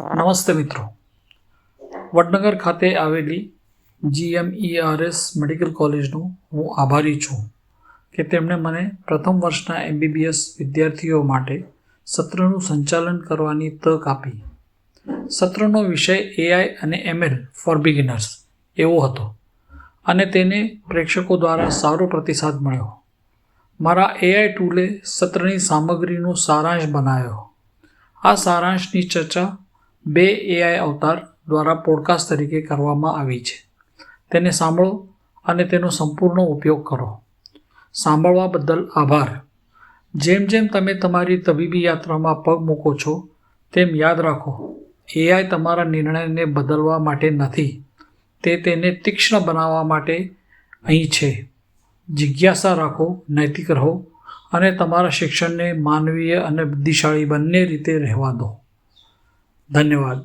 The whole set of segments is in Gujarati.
નમસ્તે મિત્રો. વડનગર ખાતે આવેલી જીએમઈઆરએસ મેડિકલ કોલેજનો હું આભારી છું કે તેમણે મને પ્રથમ વર્ષના એમબીબીએસ વિદ્યાર્થીઓ માટે સત્રનું સંચાલન કરવાની તક આપી. સત્રનો વિષય એઆઈ અને એમએલ ફોર બિગિનર્સ એવો હતો અને તેને પ્રેક્ષકો દ્વારા સારો પ્રતિસાદ મળ્યો. મારા એઆઈ ટૂલે સત્રની સામગ્રીનો સારાંશ બનાવ્યો. આ સારાંશની ચર્ચા બે એઆઈ અવતાર દ્વારા પોડકાસ્ટ તરીકે કરવામાં આવી છે. તેને સાંભળો અને તેનો સંપૂર્ણ ઉપયોગ કરો. સાંભળવા બદલ આભાર. જેમ જેમ તમે તમારી તબીબી યાત્રામાં પગ મૂકો છો, તેમ યાદ રાખો એઆઈ તમારા નિર્ણયને બદલવા માટે નથી. તે તેને તીક્ષ્ણ બનાવવા માટે અહીં છે. જિજ્ઞાસા રાખો, નૈતિક રહો અને તમારા શિક્ષણને માનવીય અને બુદ્ધિશાળી બંને રીતે રહેવા દો. ધન્યવાદ.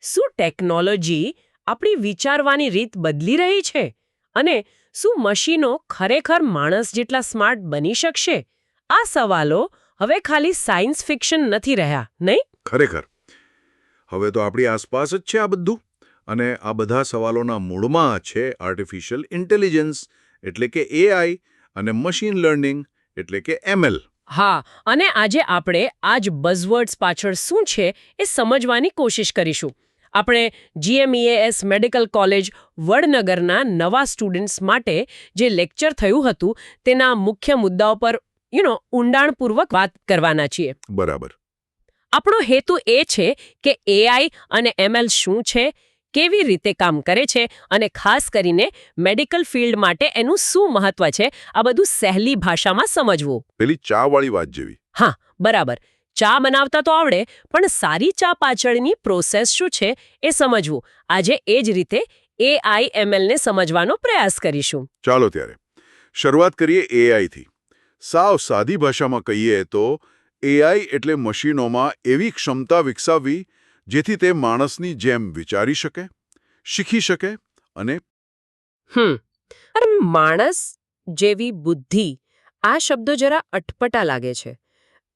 શું ટેકનોલોજી આપણી વિચારવાની રીત બદલી રહી છે? અને શું મશીનો ખરેખર માણસ જેટલા સ્માર્ટ બની શકશે? આ સવાલો હવે ખાલી સાયન્સ ફિક્શન નથી રહ્યા નહીં? ખરેખર. હવે તો આપણી આસપાસ જ છે આ બધું. અને આ બધા સવાલોના મૂળમાં છે આર્ટિફિશિયલ ઇન્ટેલિજન્સ એટલે કે એઆઈ અને મશીન લર્નિંગ એટલે કે એમએલ હા અને આજે આપણે આ જ બઝવર્ડ્સ પાછળ શું છે એ સમજવાની કોશિશ કરીશું. આપણે જીએમઈએએસ મેડિકલ કોલેજ વડનગરના નવા સ્ટુડન્ટ્સ માટે જે લેક્ચર થયું હતું તેના મુખ્ય મુદ્દાઓ પર યુ નો ઊંડાણપૂર્વક વાત કરવાના છીએ. બરાબર. આપણો હેતુ એ છે કે એઆઈ અને એમએલ શું છે? કેવી રીતે કામ કરે છે અને ખાસ કરીને મેડિકલ ફિલ્ડ માટે એનું શું મહત્વ છે આ બધું સહેલી ભાષામાં સમજવું. પેલી ચાવાળી વાત જેવી. હા બરાબર. ચા બનાવતા તો આવડે પણ સારી ચા પાછળની પ્રોસેસ શું છે એ સમજવું. આજે એ જ રીતે એઆઈ એમએલને સમજવાનો પ્રયાસ કરીશું. ચાલો ત્યારે. શરૂઆત કરીએ એઆઈથી સાવ સાદી ભાષામાં કહીએ તો એઆઈ એટલે મશીનોમાં એવી ક્ષમતા વિકસાવવી જેથી તે માણસની જેમ વિચારી શકે શીખી શકે અને હમ. અરે માણસ જેવી બુદ્ધિ આ શબ્દો જરા અટપટા લાગે છે.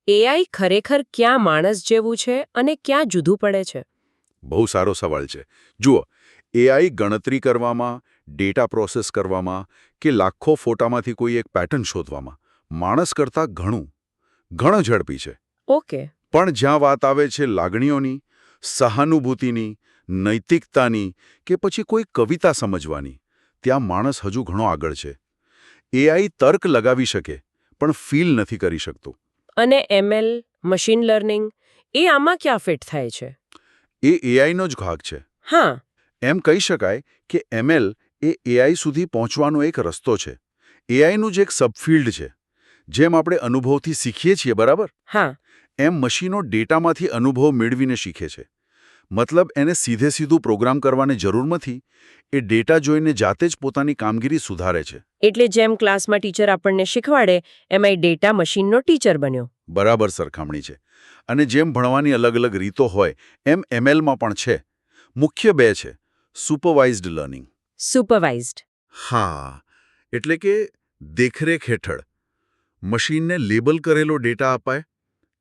એઆઈ ખરેખર ક્યાં માણસ જેવું છે અને ક્યાં જુદું પડે છે? બહુ સારો સવાલ છે. જુઓ એઆઈ ગણતરી કરવામાં ડેટા પ્રોસેસ કરવામાં કે લાખો ફોટામાંથી કોઈ એક પેટર્ન શોધવામાં માણસ કરતાં ઘણું ઘણો ઝડપી છે. ઓકે. પણ જ્યાં વાત આવે છે લાગણીઓની સહાનુભૂતિની નૈતિકતાની કે પછી કોઈ કવિતા સમજવાની. ત્યાં માણસ હજુ ઘણો આગળ છે. એઆઈ તર્ક લગાવી શકે પણ ફીલ નથી કરી શકતું. અને એમએલ મશીન લર્નિંગ એ આમાં ક્યાં ફિટ થાય છે? એ એઆઈનો જ ભાગ છે. હા. એમ કહી શકાય કે એમએલ એ એઆઈ સુધી પહોંચવાનો એક રસ્તો છે. એઆઈનું જ એક સબફિલ્ડ છે. જેમ આપણે અનુભવથી શીખીએ છીએ બરાબર? હા. એમ મશીનો ડેટામાંથી અનુભવ મેળવીને શીખે છે. મતલબ એને સીધે સીધું પ્રોગ્રામ કરવાની જરૂર નથી એ ડેટા જોઈને જાતે જ પોતાની કામગીરી સુધારે છે. એટલે જેમ ક્લાસમાં ટીચર આપણને શીખવાડે એમાં એ ડેટા મશીનનો ટીચર બન્યો. બરાબર સરખામણી છે. અને જેમ ભણવાની અલગ અલગ રીતો હોય એમ એમએલમાં પણ છે. મુખ્ય બે છે સુપરવાઇઝડ લર્નિંગ. સુપરવાઇઝડ. હા એટલે કે દેખરેખ હેઠળ. મશીનને લેબલ કરેલો ડેટા અપાય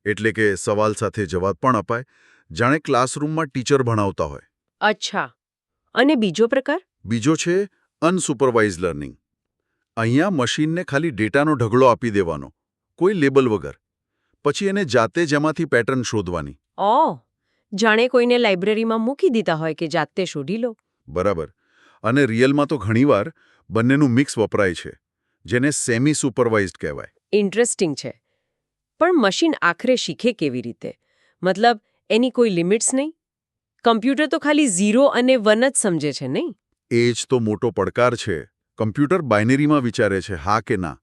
એટલે કે સવાલ સાથે જવાબ પણ અપાય. જાણે ક્લાસરૂમમાં ટીચર ભણાવતા હોય. અચ્છા. અને બીજો પ્રકાર? બીજો છે અનસુપરવાઇઝ લર્નિંગ. અહીંયા મશીનને ખાલી ડેટાનો ઢગલો આપી દેવાનો કોઈ લેબલ વગર. પછી એને જાતે જેમાંથી પેટર્ન શોધવાની. ઓ જાણે કોઈને લાઇબ્રેરીમાં મૂકી દીધા હોય કે જાતે શોધી લો. બરાબર. અને રિયલમાં તો ઘણીવાર બંનેનું મિક્સ વપરાય છે જેને સેમી સુપરવાઇઝડ કહેવાય. ઇન્ટરેસ્ટિંગ છે. પણ મશીન આખરે શીખે કેવી રીતે? મતલબ એની કોઈ લિમિટ્સ નહીં? કમ્પ્યુટર તો ખાલી ઝીરો અને વન જ સમજે છે નહીં? એ જ તો મોટો પડકાર છે. કમ્પ્યુટર બાઇનરીમાં વિચારે છે હા કે ના?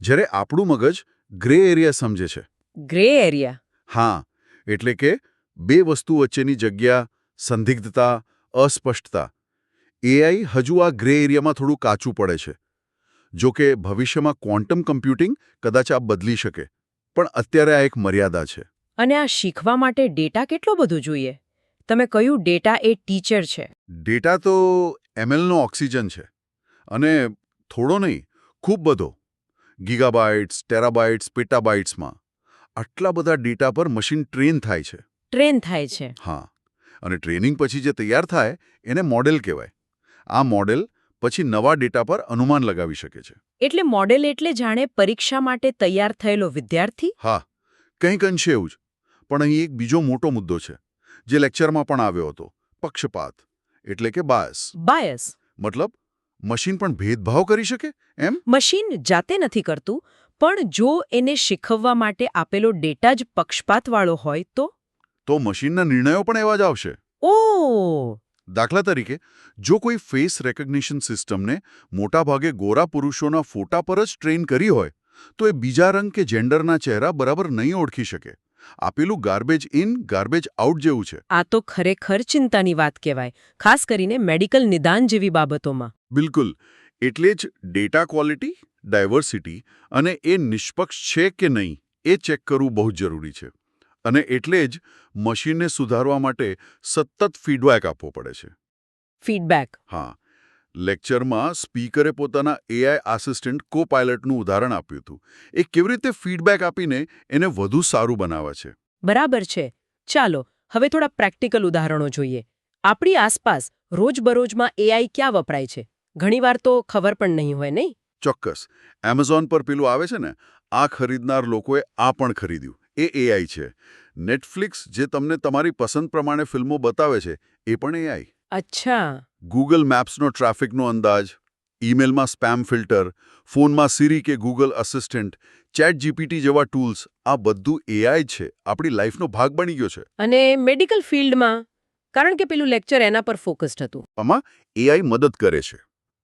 જ્યારે આપણું મગજ ગ્રે એરિયા સમજે છે. Grey area? હા એટલે કે બે વસ્તુ વચ્ચેની જગ્યા સંદિગ્ધતા અસ્પષ્ટતા. એઆઈ હજુ આ ગ્રે એરિયામાં થોડું કાચું પડે છે. જો કે ભવિષ્યમાં ક્વોન્ટમ કમ્પ્યુટિંગ કદાચ આ બદલી શકે. પણ અત્યારે આ એક મર્યાદા છે. અને આ શીખવા માટે ડેટા કેટલો બધો જોઈએ? તમે કહ્યું ડેટા એ ટીચર છે? ડેટા તો એમએલનો ઓક્સિજન છે. અને થોડો નહીં ખૂબ બધો. ગીગાબાઇટ્સ ટેરાબાઇટ્સ પેટાબાઇટ્સમાં. આટલા બધા ડેટા પર મશીન ટ્રેન થાય છે. ટ્રેન થાય છે. હા. અને ટ્રેનિંગ પછી જે તૈયાર થાય એને મોડેલ કહેવાય. આ મોડેલ પછી નવા ડેટા પર અનુમાન લગાવી શકે છે. એટલે મોડેલ એટલે જાણે પરીક્ષા માટે તૈયાર થયેલો વિદ્યાર્થી? હા કંઈક અંશે એવું જ. પણ અહીં એક બીજો મોટો મુદ્દો છે જે લેક્ચરમાં પણ આવ્યો હતો પક્ષપાત એટલે કે બાયસ. બાયસ. મતલબ મશીન પણ ભેદભાવ કરી શકે એમ? મશીન જાતે નથી કરતું પણ જો એને શીખવવા માટે આપેલો ડેટા જ પક્ષપાતવાળો હોય તો? તો મશીનના નિર્ણયો પણ એવા જ આવશે. ઓ! દાખલા તરીકે જો કોઈ ફેસ રેકગ્નિશન સિસ્ટમને મોટાભાગે ગોરા પુરુષોના ફોટા પર જ ટ્રેન કરી હોય તો એ બીજા રંગ કે જેન્ડરના ચહેરા બરાબર નહીં ઓળખી શકે. આપેલું ગાર્બેજ ઇન ગાર્બેજ આઉટ જેવું છે. આ તો ખરેખર ચિંતાની વાત કહેવાય ખાસ કરીને મેડિકલ નિદાન જેવી બાબતોમાં. બિલકુલ. એટલે જ ડેટા ક્વોલિટી ડાયવર્સિટી અને એ નિષ્પક્ષ છે કે નહીં એ ચેક કરવું બહુ જ જરૂરી છે. અને એટલે જ મશીનને સુધારવા માટે સતત ફીડબેક આપવો પડે છે. ફીડબેક. હા. લેક્ચરમાં સ્પીકરે પોતાના એઆઈ આસિસ્ટન્ટ કો પાયલટનું ઉદાહરણ આપ્યું હતું. એ કેવી રીતે ફીડબેક આપીને એને વધુ સારું બનાવે છે? બરાબર છે. ચાલો હવે થોડા પ્રેક્ટિકલ ઉદાહરણો જોઈએ. આપણી આસપાસ રોજબરોજમાં એઆઈ ક્યાં વપરાય છે? ઘણીવાર તો ખબર પણ નહીં હોય નહીં? ચોક્કસ. એમેઝોન પર પેલું આવે છે ને આ ખરીદનાર લોકોએ આ પણ ખરીદ્યું. એ એઆઈ છે. નેટફ્લિક્સ જે તમને તમારી પસંદ પ્રમાણે ફિલ્મો બતાવે છે એ પણ એઆઈ અચ્છા. ગૂગલ મેપ્સનો ટ્રાફિકનો અંદાજ ઈમેલમાં સ્પેમ ફિલ્ટર ફોનમાં સિરી કે ગૂગલ અસિસ્ટન્ટ ચેટ જીપીટી જેવા ટૂલ્સ આ બધું એઆઈ છે. આપણી લાઈફનો ભાગ બની ગયો છે. અને મેડિકલ ફિલ્ડમાં કારણ કે પેલું લેક્ચર એના પર ફોકસ્ડ હતું. આમાં એઆઈ મદદ કરે છે.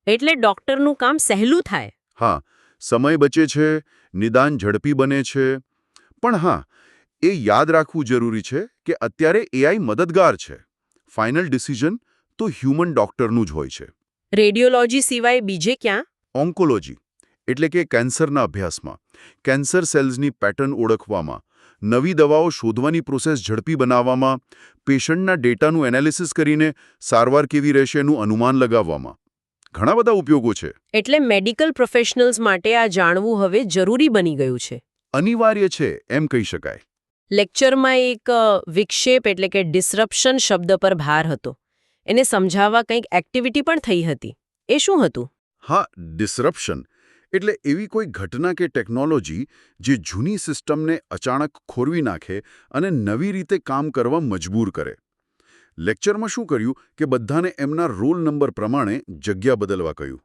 એટલે ડોક્ટરનું કામ સહેલું થાય. હા. સમય બચે છે નિદાન ઝડપી બને છે પણ હા એ યાદ રાખવું જરૂરી છે કે અત્યારે એઆઈ મદદગાર છે. ફાઇનલ ડિસિઝન તો હ્યુમન ડોક્ટરનું જ હોય છે. રેડિયોલોજી સિવાય બીજે ક્યાં? ઓન્કોલોજી એટલે કે કેન્સરના અભ્યાસમાં. કેન્સર સેલ્સની પેટર્ન ઓળખવામાં નવી દવાઓ શોધવાની પ્રોસેસ ઝડપી બનાવવામાં પેશન્ટના ડેટાનું એનાલિસિસ કરીને સારવાર કેવી રહેશે એનું અનુમાન લગાવવામાં. ઘણા બધા ઉપયોગો છે. એટલે મેડિકલ પ્રોફેશનલ્સ માટે આ જાણવું હવે જરૂરી બની ગયું છે. અનિવાર્ય છે એમ કહી શકાય. લેક્ચરમાં એક વિક્ષેપ એટલે કે ડિસરપ્શન શબ્દ પર ભાર હતો. એને સમજાવવા કંઈક એક્ટિવિટી પણ થઈ હતી. એ શું હતું? હા ડિસરપ્શન એટલે એવી કોઈ ઘટના કે ટેકનોલોજી જે જૂની સિસ્ટમને અચાનક ખોરવી નાખે અને નવી રીતે કામ કરવા મજબૂર કરે. લેક્ચરમાં શું કર્યું કે બધાને એમના રોલ નંબર પ્રમાણે જગ્યા બદલવા કહ્યું.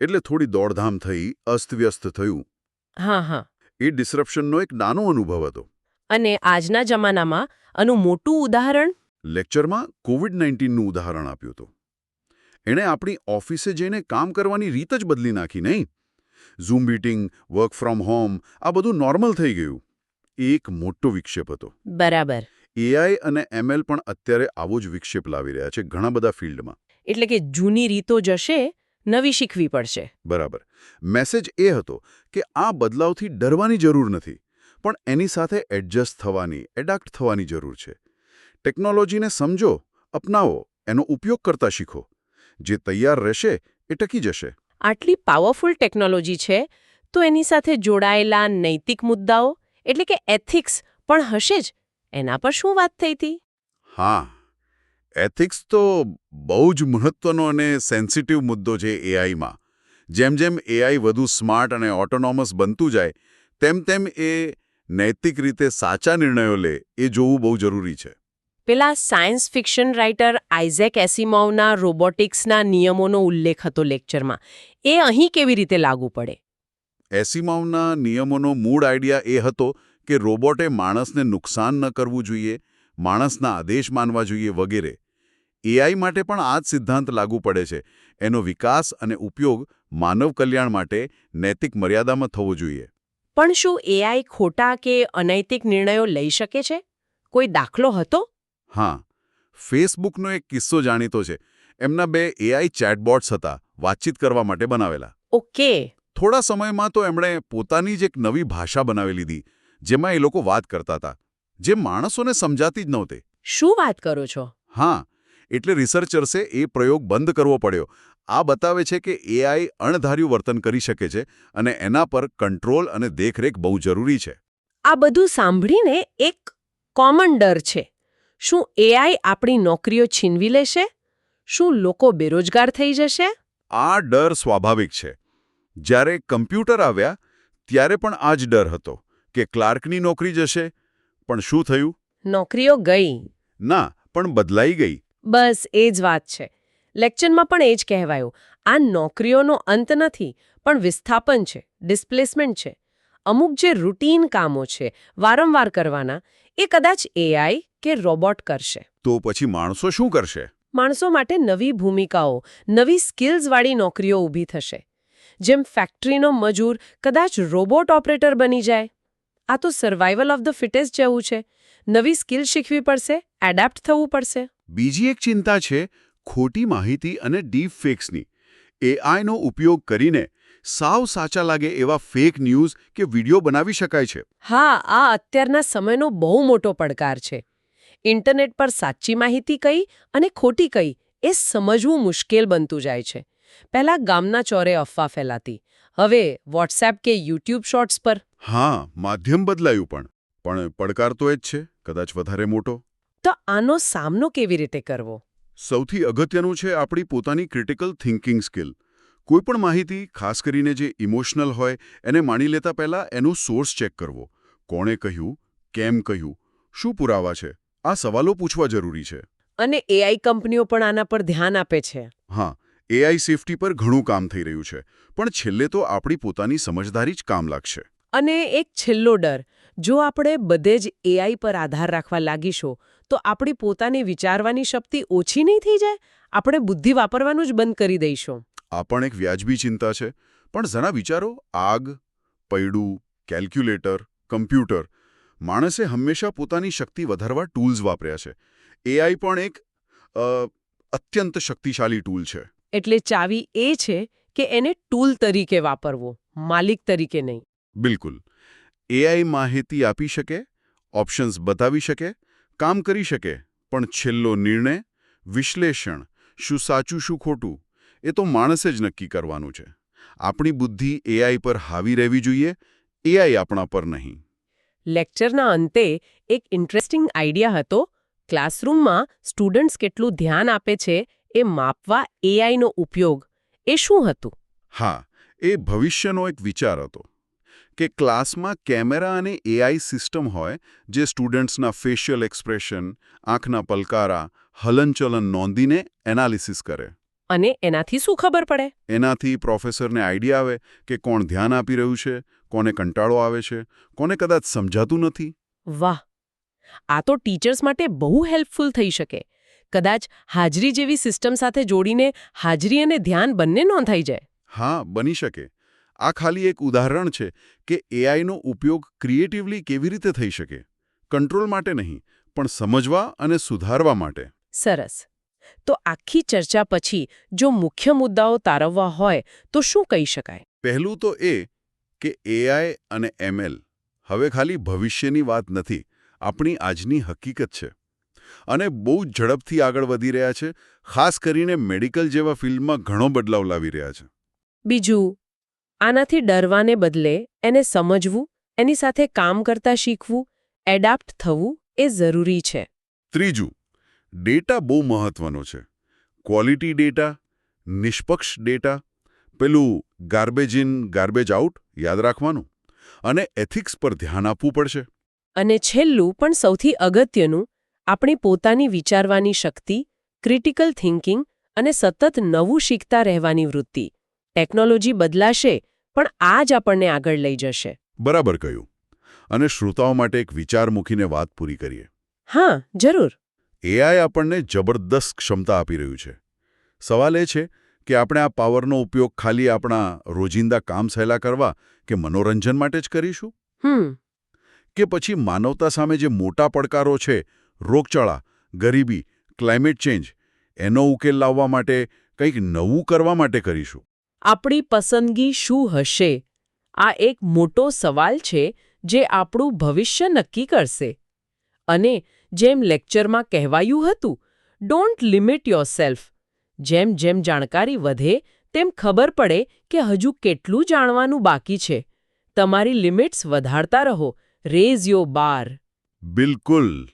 એટલે થોડી દોડધામ થઈ અસ્તવ્યસ્ત થયું. હા હા. એ ડિસરપ્શનનો એક નાનો અનુભવ હતો. અને આજના જમાનામાં આનું મોટું ઉદાહરણ? લેક્ચરમાં કોવિડ નાઇન્ટીનનું ઉદાહરણ આપ્યું હતું. એણે આપણી ઓફિસે જઈને કામ કરવાની રીત જ બદલી નાખી નહીં? Zoom meeting work from home આ બધું નોર્મલ થઈ ગયું. એક મોટો વિક્ષેપ હતો. બરાબર. એઆઈ અને એમએલ પણ અત્યારે આવો જ વિક્ષેપ લાવી રહ્યા છે ઘણા બધા ફિલ્ડમાં. એટલે કે જૂની રીતો જશે નવી શીખવી પડશે. બરાબર. મેસેજ એ હતો કે આ બદલાવથી ડરવાની જરૂર નથી પણ એની સાથે એડજસ્ટ થવાની એડાપ્ટ થવાની જરૂર છે. ટેકનોલોજીને સમજો અપનાવો એનો ઉપયોગ કરતા શીખો. જે તૈયાર રહેશે એ ટકી જશે. આટલી પાવરફુલ ટેકનોલોજી છે તો એની સાથે જોડાયેલા નૈતિક મુદ્દાઓ એટલે કે એથિક્સ પણ હશે જ. એના પર શું વાત થઈ હતી હા એથિક્સ તો બહુ જ મહત્વનો અને સેન્સિટિવ મુદ્દો છે એઆઈમાં જેમ જેમ એઆઈ વધુ સ્માર્ટ અને ઓટોનોમસ બનતું જાય તેમ તેમ એ નૈતિક રીતે સાચા નિર્ણયો લે એ જોવું બહુ જરૂરી છે. પેલા સાયન્સ ફિક્શન રાઇટર આઇઝેક એસિમોવના રોબોટિક્સના નિયમોનો ઉલ્લેખ હતો લેક્ચરમાં એ અહીં કેવી રીતે લાગુ પડે? એસિમોવના નિયમોનો મૂળ આઈડિયા એ હતો કે રોબોટે માણસને નુકસાન ન કરવું જોઈએ માણસના આદેશ માનવા જોઈએ વગેરે. એઆઈ માટે પણ આ જ સિદ્ધાંત લાગુ પડે છે. એનો વિકાસ અને ઉપયોગ માનવ કલ્યાણ માટે નૈતિક મર્યાદામાં થવો જોઈએ. પણ શું એઆઈ ખોટા કે અનૈતિક નિર્ણયો લઈ શકે છે? કોઈ દાખલો હતો? હા. ફેસબુકનો એક કિસ્સો જાણીતો છે. એમના બે એઆઈ ચેટબોટ્સ હતા વાતચીત કરવા માટે બનાવેલા. ઓકે. થોડા સમયમાં તો એમણે પોતાની જ એક નવી ભાષા બનાવી લીધી જેમાં એ લોકો વાત કરતા હતા. જે માણસોને સમજાતી જ નહોતી. શું વાત કરો છો? હા. એટલે રિસર્ચર્સે એ પ્રયોગ બંધ કરવો પડ્યો. આ બતાવે છે કે એઆઈ અણધાર્યું વર્તન કરી શકે છે અને એના પર કંટ્રોલ અને દેખરેખ બહુ જરૂરી છે. આ બધું સાંભળીને એક કોમન ડર છે. શું એઆઈ આપણી નોકરીઓ છીનવી લેશે? શું લોકો બેરોજગાર થઈ જશે? આ ડર સ્વાભાવિક છે. જ્યારે કમ્પ્યુટર આવ્યા ત્યારે પણ આ જ ડર હતો કે ક્લાર્કની નોકરી જશે. પણ શું થયું? નોકરીઓ ગઈ. ના પણ બદલાઈ ગઈ. બસ એ જ વાત છે. લેક્ચરમાં પણ એ જ કહેવાયું. આ નોકરીઓનો અંત નથી પણ વિસ્થાપન છે ડિસ્પ્લેસમેન્ટ છે. અમુક જે રૂટીન કામો છે વારંવાર કરવાના એ કદાચ એઆઈ કે રોબોટ કરશે. તો પછી માણસો શું કરશે? માણસો માટે નવી ભૂમિકાઓ નવી સ્કિલ્સવાળી નોકરીઓ ઊભી થશે. જેમ ફેક્ટરીનો મજૂર કદાચ રોબોટ ઓપરેટર બની જાય. આ તો સર્વાઈવલ ઓફ ધ ફિટેસ્ટ જેવું છે. નવી સ્કિલ શીખવી પડશે એડેપ્ટ થવું પડશે. બીજી એક ચિંતા છે ખોટી માહિતી અને ડીપ ફેક્સની. એઆઈનો ઉપયોગ કરીને સાવ સાચા લાગે એવા ફેક ન્યૂઝ કે વીડિયો બનાવી શકાય છે. હા આ અત્યારના સમયનો બહુ મોટો પડકાર છે. ઇન્ટરનેટ પર સાચી માહિતી કઈ અને ખોટી કઈ એ સમજવું મુશ્કેલ બનતું જાય છે. પહેલા ગામના ચોરે અફવા ફેલાતી. હવે વોટ્સએપ કે યુટ્યુબ શોર્ટ્સ પર. હા માધ્યમ બદલાયું પણ. પણ પડકાર તો એ જ છે કદાચ વધારે મોટો. તો આનો સામનો કેવી રીતે કરવો? સૌથી અગત્યનું છે આપણી પોતાની ક્રિટિકલ થિંકિંગ સ્કિલ કોઈપણ માહિતી ખાસ કરીને જે ઇમોશનલ હોય એને માણી લેતા પહેલા એનો સોર્સ ચેક કરવો. કોણે કહ્યું? કેમ કહ્યું? શું પુરાવા છે? આ સવાલો પૂછવા જરૂરી છે. અને એઆઈ કંપનીઓ પણ આના પર ધ્યાન આપે છે. હા એઆઈ સેફટી પર ઘણું કામ થઈ રહ્યું છે. પણ છેલ્લે તો આપણી પોતાની સમજદારી જ કામ લાગશે. અને એક છેલ્લો ડર જો આપણે બધે જ એઆઈ પર આધાર રાખવા લાગીશું તો આપણી પોતાની વિચારવાની શક્તિ ઓછી નહીં થઈ જાય? આપણે બુદ્ધિ વાપરવાનું જ બંધ કરી દઈશું. આ પણ એક વ્યાજબી ચિંતા છે. પણ જરા વિચારો આગ પૈડું કેલ્ક્યુલેટર કમ્પ્યુટર માણસે હંમેશા પોતાની શક્તિ વધારવા ટૂલ્સ વાપર્યા છે. એઆઈ પણ એક અત્યંત શક્તિશાળી ટૂલ છે. એટલે ચાવી એ છે કે એને ટૂલ તરીકે વાપરવો માલિક તરીકે નહીં. બિલકુલ. એઆઈ માહિતી આપી શકે ઓપ્શન્સ બતાવી શકે કામ કરી શકે પણ છેલ્લો નિર્ણય વિશ્લેષણ શું સાચું શું ખોટું એ તો માણસે જ નક્કી કરવાનું છે. આપણી બુદ્ધિ એઆઈ પર હાવી રહેવી જોઈએ એઆઈ આપણા પર નહીં. લેક્ચરના અંતે એક ઇન્ટરેસ્ટિંગ આઈડિયા હતો ક્લાસરૂમમાં સ્ટુડન્ટ્સ કેટલું ધ્યાન આપે છે એ માપવા એઆઈનો ઉપયોગ એ શું હતું? હા એ ભવિષ્યનો એક વિચાર હતો. કે ક્લાસમાં કેમેરા અને એઆઈ સિસ્ટમ હોય જે સ્ટુડન્ટ્સના ફેશિયલ એક્સપ્રેશન આંખના પલકારા હલનચલન નોંધીને એનાલિસિસ કરે. અને એનાથી શું ખબર પડે? એનાથી પ્રોફેસરને આઈડિયા આવે કે કોણ ધ્યાન આપી રહ્યું છે કોને કંટાળો આવે છે કોને કદાચ સમજાતું નથી. વાહ! આ તો ટીચર્સ માટે બહુ હેલ્પફુલ થઈ શકે. કદાચ હાજરી જેવી સિસ્ટમ સાથે જોડીને હાજરી અને ધ્યાન બંને નોંધાઈ જાય. હા બની શકે. આ ખાલી એક ઉદાહરણ છે કે એઆઈનો ઉપયોગ ક્રિએટિવલી કેવી રીતે થઈ શકે. કંટ્રોલ માટે નહીં પણ સમજવા અને સુધારવા માટે. સરસ. તો આખી ચર્ચા પછી જો મુખ્ય મુદ્દાઓ તારવવા હોય તો શું કહી શકાય? પહેલું તો એ કે એઆઈ અને એમએલ હવે ખાલી ભવિષ્યની વાત નથી આપણી આજની હકીકત છે. અને બહુ જ ઝડપથી આગળ વધી રહ્યા છે ખાસ કરીને મેડિકલ જેવા ફિલ્ડમાં ઘણો બદલાવ લાવી રહ્યા છે. બીજું આનાથી ડરવાને બદલે એને સમજવું એની સાથે કામ કરતા શીખવું એડાપ્ટ થવું એ જરૂરી છે. ત્રીજું ડેટા બહુ મહત્વનો છે. ક્વોલિટી ડેટા નિષ્પક્ષ ડેટા પેલું ગાર્બેજ ઇન ગાર્બેજ આઉટ યાદ રાખવાનું અને એથિક્સ પર ધ્યાન આપવું પડશે. અને છેલ્લું પણ સૌથી અગત્યનું આપણી પોતાની વિચારવાની શક્તિ ક્રિટિકલ થિંકિંગ અને સતત નવું શીખતા રહેવાની વૃત્તિ. ટેકનોલોજી બદલાશે પણ આ જ આપણને આગળ લઈ જશે. બરાબર કહ્યું. અને શ્રોતાઓ માટે એક વિચાર મૂકીને વાત પૂરી કરીએ. હા જરૂર. એઆઈ આપણને જબરદસ્ત ક્ષમતા આપી રહ્યું છે. સવાલ એ છે કે આપણે આ પાવરનો ઉપયોગ ખાલી આપણા રોજિંદા કામ સહેલા કરવા કે મનોરંજન માટે જ કરીશું? હમ. કે પછી માનવતા સામે જે મોટા પડકારો છે રોગચાળા ગરીબી ક્લાઇમેટ ચેન્જ એનો ઉકેલ લાવવા માટે કંઈક નવું કરવા માટે કરીશું? આપણી પસંદગી શું હશે? આ એક મોટો સવાલ છે જે આપણું ભવિષ્ય નક્કી કરશે. અને જેમ લેક્ચરમાં કહેવાયું હતું ડોન્ટ લિમિટ યોરસેલ્ફ જેમ જેમ જાણકારી વધે, તેમ ખબર પડે કે હજુ કેટલું જાણવાનું બાકી છે. તમારી લિમિટ્સ વધારતા રહો. રેઝ યોર બાર બિલકુલ.